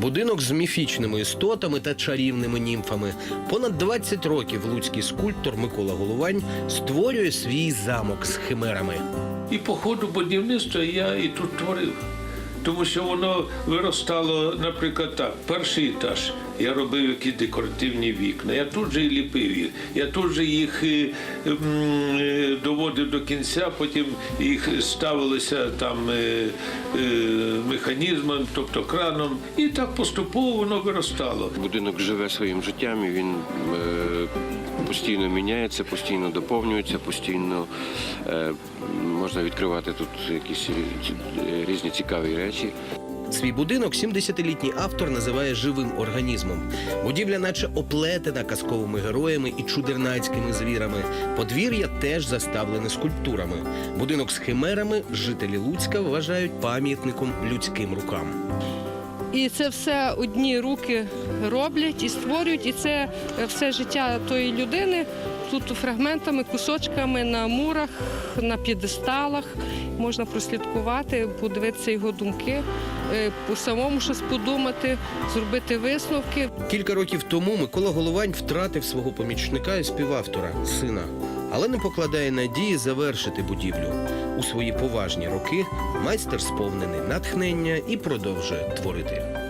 Будинок з міфічними істотами та чарівними німфами. Понад 20 років луцький скульптор Микола Головань створює свій замок з химерами. І по ходу будівництва я і тут творив. Тому що воно виростало, наприклад, так, перший етаж. Я робив якісь декоративні вікна. Я тут же і ліпив їх. Я тут же їх е, е, доводив до кінця, потім їх ставилися там е, механізмом, тобто краном. І так поступово воно виростало. Будинок живе своїм життям, і він постійно міняється, постійно доповнюється, постійно можна відкривати тут якісь різні цікаві речі. Свій будинок 70-літній автор називає живим організмом. Будівля, наче оплетена казковими героями і чудернацькими звірами. Подвір'я теж заставлене скульптурами. Будинок з химерами жителі Луцька вважають пам'ятником людським рукам. І це все одні руки роблять і створюють, і це е, все життя тої людини тут фрагментами, кусочками на мурах, на п'єдесталах. Можна прослідкувати, подивитися його думки, по самому щось подумати, зробити висновки. Кілька років тому Микола Головань втратив свого помічника і співавтора, сина, але не покладає надії завершити будівлю. У свої поважні роки майстер сповнений натхнення і продовжує творити.